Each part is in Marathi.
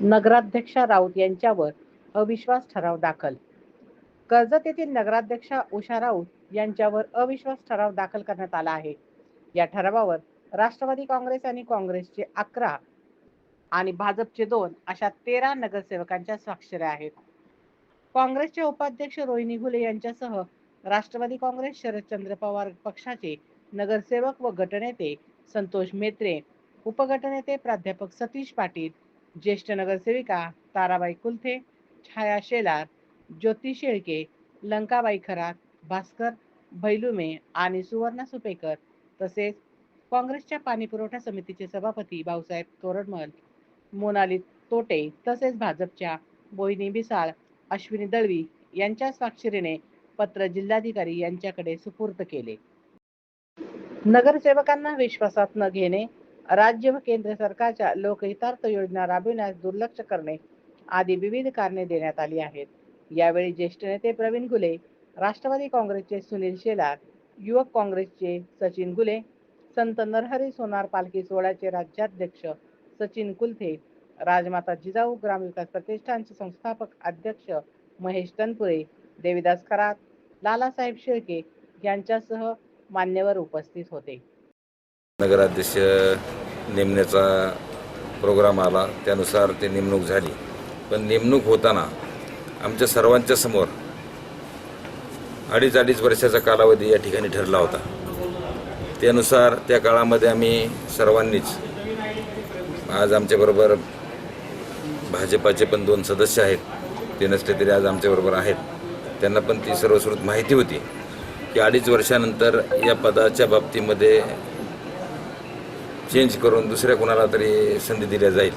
नगराध्यक्षा राऊत यांच्यावर अविश्वास ठराव दाखल. कर्जत येथील नगराध्यक्षा उषा राऊत यांच्यावर अविश्वास ठराव दाखल करण्यात आला आहे. या ठरावावर राष्ट्रवादी काँग्रेस आणि काँग्रेसचे अकरा आणि भाजपचे दोन अशा तेरा नगरसेवकांच्या स्वाक्षऱ्या आहेत. काँग्रेसचे उपाध्यक्ष रोहिणी घुले यांच्यासह राष्ट्रवादी काँग्रेस शरदचंद्र पवार पक्षाचे नगरसेवक व गटनेते संतोष मेत्रे उपगटनेते प्राध्यापक सतीश पाटील ज्येष्ठ नगरसेविका ताराबाई कुलथे छाया शेलार ज्योती शेळके लंकाबाई खरात भास्कर भैलुमे आणि सुवर्णा सुपेकर तसेच काँग्रेसच्या पाणी पुरवठा समितीचे सभापती भाऊसाहेब तोरडमल मोनाली तोटे तसेच भाजपच्या बोहिनी बिसाळ अश्विनी दळवी यांच्या स्वाक्षरीने पत्र जिल्हाधिकारी यांच्याकडे सुपूर्द केले. नगरसेवकांना विश्वासात न घेणे राज्य व केंद्र सरकारच्या लोकहितार्थ योजना राबविण्यास दुर्लक्ष करणे आदी विविध कारणे देण्यात आली आहेत. यावेळी ज्येष्ठ नेते प्रवीण गुले राष्ट्रवादी काँग्रेसचे सुनील शेलार युवक काँग्रेसचे सचिन गुले संत नरहरी सोनार पालखी सोहळ्याचे राज्याध्यक्ष सचिन कुलथे राजमाता जिजाऊ ग्रामविकास प्रतिष्ठानचे संस्थापक अध्यक्ष महेश तनपुरे देविदास खरात लालासाहेब शेळके यांच्यासह मान्यवर उपस्थित होते. नगराध्यक्ष नेमण्याचा प्रोग्राम आला. त्यानुसार ते नेमणूक झाली. पण नेमणूक होताना आमच्या सर्वांच्या समोर अडीच अडीच वर्षाचा कालावधी या ठिकाणी ठरला होता. त्यानुसार त्या काळामध्ये आम्ही सर्वांनीच आज आमच्याबरोबर भाजपाचे पण दोन सदस्य आहेत ते नसले तरी आज आमच्याबरोबर आहेत. त्यांना पण ती सर्वश्रुत माहिती होती की अडीच वर्षानंतर या पदाच्या बाबतीमध्ये चेंज करून दुसऱ्या कोणाला तरी संधी दिल्या जाईल.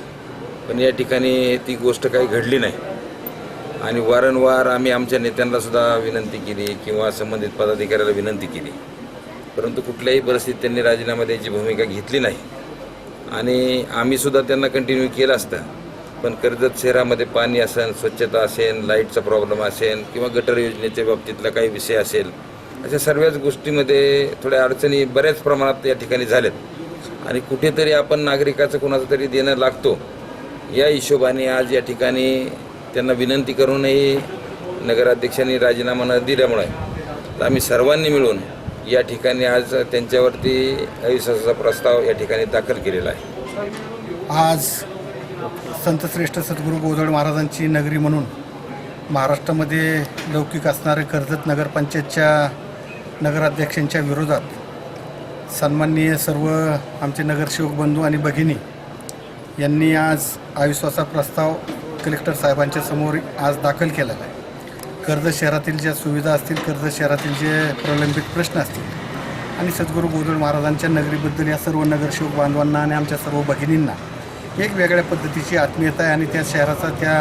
पण या ठिकाणी ती गोष्ट काही घडली नाही. आणि वारंवार आम्ही आमच्या नेत्यांना सुद्धा विनंती केली किंवा संबंधित पदाधिकाऱ्याला विनंती केली. परंतु कुठल्याही परिस्थितीत त्यांनी राजीनामा द्यायची भूमिका घेतली नाही. आणि आम्हीसुद्धा त्यांना कंटिन्यू केलं असतं. पण कर्जत शहरामध्ये पाणी असेल स्वच्छता असेल लाईटचा प्रॉब्लेम असेल किंवा गटर योजनेच्या बाबतीतला काही विषय असेल अशा सर्वच गोष्टीमध्ये थोड्या अडचणी बऱ्याच प्रमाणात या ठिकाणी झाल्यात. आणि कुठेतरी आपण नागरिकाचं कोणाचं तरी देणं लागतो. या हिशोबाने आज या ठिकाणी त्यांना विनंती करूनही नगराध्यक्षांनी राजीनामा न दिल्यामुळे आम्ही सर्वांनी मिळून या ठिकाणी आज त्यांच्यावरती अविश्वासाचा प्रस्ताव या ठिकाणी दाखल केलेला आहे. आज संतश्रेष्ठ सद्गुरू गोधड महाराजांची नगरी म्हणून महाराष्ट्रामध्ये लौकिक असणारे कर्जत नगरपंचायतच्या नगराध्यक्षांच्या विरोधात सन्माननीय सर्व आमचे नगरसेवक बंधू आणि भगिनी यांनी आज अविश्वासा प्रस्ताव कलेक्टर साहेबांच्या समोर आज दाखल केलेला आहे. कर्ज शहरातील ज्या सुविधा असतील कर्ज शहरातील जे प्रलंबित प्रश्न असतील आणि सद्गुरू गोधड महाराजांच्या नगरीबद्दल या सर्व नगरसेवक बांधवांना आणि आमच्या सर्व भगिनींना एक वेगळ्या पद्धतीची आत्मीयता आहे आणि त्या शहराचा त्या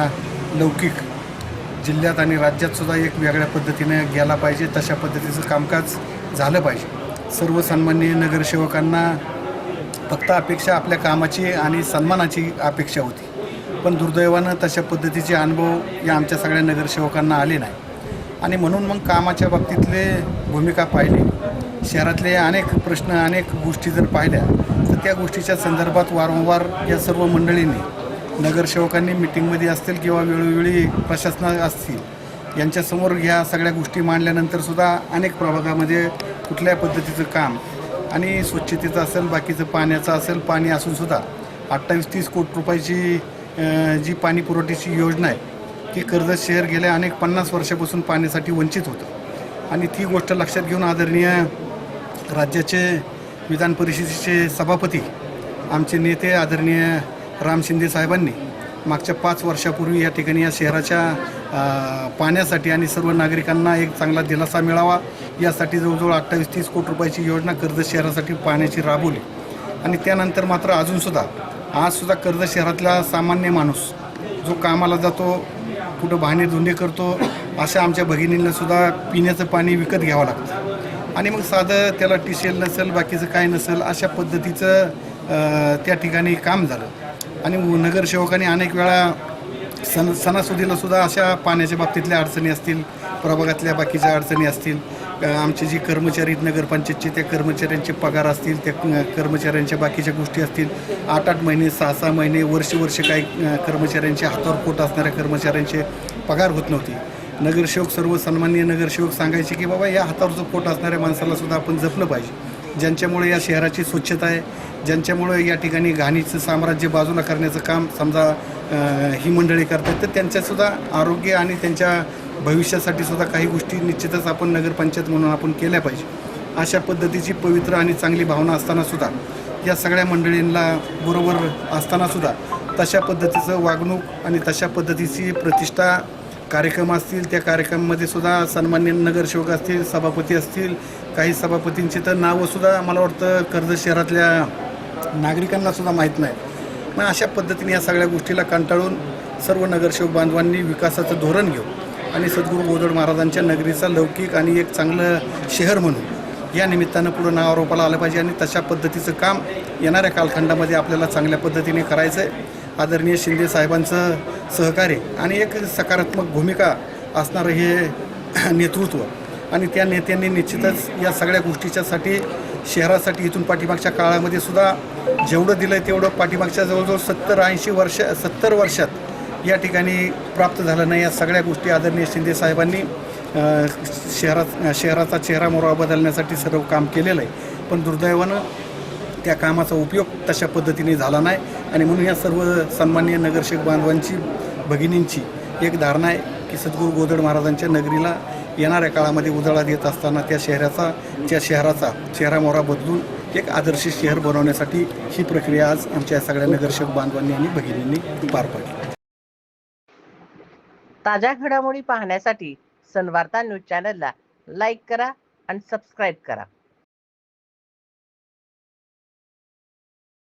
लौकिक जिल्ह्यात आणि राज्यातसुद्धा एक वेगळ्या पद्धतीने गेला पाहिजे तशा पद्धतीचं कामकाज झालं पाहिजे. सर्वसन्मान्य नगरसेवकांना फक्त अपेक्षा आपल्या कामाची आणि सन्मानाची अपेक्षा होती. पण दुर्दैवानं तशा पद्धतीचे अनुभव या आमच्या सगळ्या नगरसेवकांना आले नाही. आणि म्हणून मग कामाच्या बाबतीतले भूमिका पाहिली. शहरातले अनेक प्रश्न अनेक गोष्टी जर पाहिल्या तर त्या गोष्टीच्या संदर्भात वारंवार या सर्व मंडळींनी नगरसेवकांनी मिटिंगमध्ये असतील किंवा वेळोवेळी प्रशासना असतील यांच्यासमोर ह्या सगळ्या गोष्टी मांडल्यानंतरसुद्धा अनेक प्रभागामध्ये कुठल्या पद्धतीचं काम आणि स्वच्छतेचं असेल बाकीचं पाण्याचं असेल पाणी असूनसुद्धा अठ्ठावीस तीस कोटी रुपयाची जी पाणी पुरवठ्याची योजना आहे ती कर्जत शहर गेल्या अनेक पन्नास वर्षापासून पाण्यासाठी वंचित होतं. आणि ती गोष्ट लक्षात घेऊन आदरणीय राज्याचे विधान परिषदेचे सभापती आमचे नेते आदरणीय राम शिंदे साहेबांनी मागच्या पाच वर्षापूर्वी या ठिकाणी या शहराच्या पाण्यासाठी आणि सर्व नागरिकांना एक चांगला दिलासा मिळावा. यासाठी जवळजवळ अठ्ठावीस तीस कोटी रुपयाची योजना कर्जत शहरासाठी पाण्याची राबवली. आणि त्यानंतर मात्र अजूनसुद्धा आजसुद्धा कर्जत शहरातला सामान्य माणूस जो कामाला जातो कुठं भाने धुंडे करतो अशा आमच्या भगिनींनासुद्धा पिण्याचं पाणी विकत घ्यावं लागतं. आणि मग साधं त्याला टिशेल नसेल बाकीचं काय नसेल अशा पद्धतीचं त्या ठिकाणी काम झालं. आणि नगरसेवकांनी अनेक वेळा सण सणासुदीला सुद्धा अशा पाण्याच्या बाबतीतल्या अडचणी असतील प्रभागातल्या बाकीच्या अडचणी असतील आमचे जी कर्मचारी नगरपंचायतचे त्या कर्मचाऱ्यांचे पगार असतील त्या कर्मचाऱ्यांच्या बाकीच्या गोष्टी असतील आठ आठ महिने सहा सहा महिने वर्ष वर्ष काही कर्मचाऱ्यांचे हातावर पोट असणाऱ्या कर्मचाऱ्यांचे पगार होत नव्हती. नगरसेवक सर्व सन्मान्य नगरसेवक सांगायचे की बाबा या हातावरचं पोट असणाऱ्या माणसाला सुद्धा आपण जपलं पाहिजे. ज्यांच्यामुळे या शहराची स्वच्छता आहे ज्यांच्यामुळे या ठिकाणी घाणीचं साम्राज्य बाजूला करण्याचं काम समजा ही मंडळी करतात तर त्यांच्यासुद्धा आरोग्य आणि त्यांच्या भविष्यासाठी सुद्धा काही गोष्टी निश्चितच आपण नगरपंचायत म्हणून आपण केल्या पाहिजे. अशा पद्धतीची पवित्र आणि चांगली भावना असताना सुद्धा या सगळ्या मंडळींना बरोबर असताना सुद्धा तशा पद्धतीचं वागणूक आणि तशा पद्धतीची प्रतिष्ठा कार्यक्रम असतील त्या कार्यक्रमामध्ये सुद्धा सन्मान्य नगरसेवक असतील सभापती असतील काही सभापतींची तर नावंसुद्धा मला वाटतं कर्जत शहरातल्या नागरिकांना सुद्धा माहीत नाही. मग अशा पद्धतीने या सगळ्या गोष्टीला कंटाळून सर्व नगरसेवक बांधवांनी विकासाचं धोरण घेऊ आणि सद्गुरू गोदड महाराजांच्या नगरीचा लौकिक आणि एक चांगलं शहर म्हणून या निमित्तानं पुढं नावारोपाला आलं पाहिजे आणि तशा पद्धतीचं काम येणाऱ्या कालखंडामध्ये आपल्याला चांगल्या पद्धतीने करायचं आहे आदरणीय शिंदे साहेबांचं सहकार्य आणि एक सकारात्मक भूमिका असणारं हे नेतृत्व आणि त्या नेत्यांनी निश्चितच या सगळ्या गोष्टीच्यासाठी शहरासाठी इथून पाठीमागच्या काळामध्ये सुद्धा जेवढं दिलं आहे तेवढं पाठीमागच्या जवळजवळ सत्तर ऐंशी वर्ष सत्तर वर्षात या ठिकाणी प्राप्त झालं नाही. या सगळ्या गोष्टी आदरणीय शिंदे साहेबांनी शहरात शहराचा चेहरा मोहरा बदलण्यासाठी सर्व काम केलेलं आहे. पण दुर्दैवानं त्या कामाचा उपयोग तशा पद्धतीने झाला नाही. आणि म्हणून या सर्व सन्मान्य नगरसेवक बांधवांची भगिनींची एक धारणा आहे की सद्गुरू गोदड महाराजांच्या नगरीला येणाऱ्या काळामध्ये उजाळा देत असताना त्या शहराचा त्या शहराचा चेहरा मोहरा बदलून एक आदर्श शहर बनवण्यासाठी ही प्रक्रिया आज आमच्या सगळ्या नगरसेवक बांधवांनी आणि भगिनींनी पार पाडली. ताज्या घडामोडी पाहण्यासाठी सनवार्ता न्यूज चॅनलला लाईक करा आणि सबस्क्राईब करा.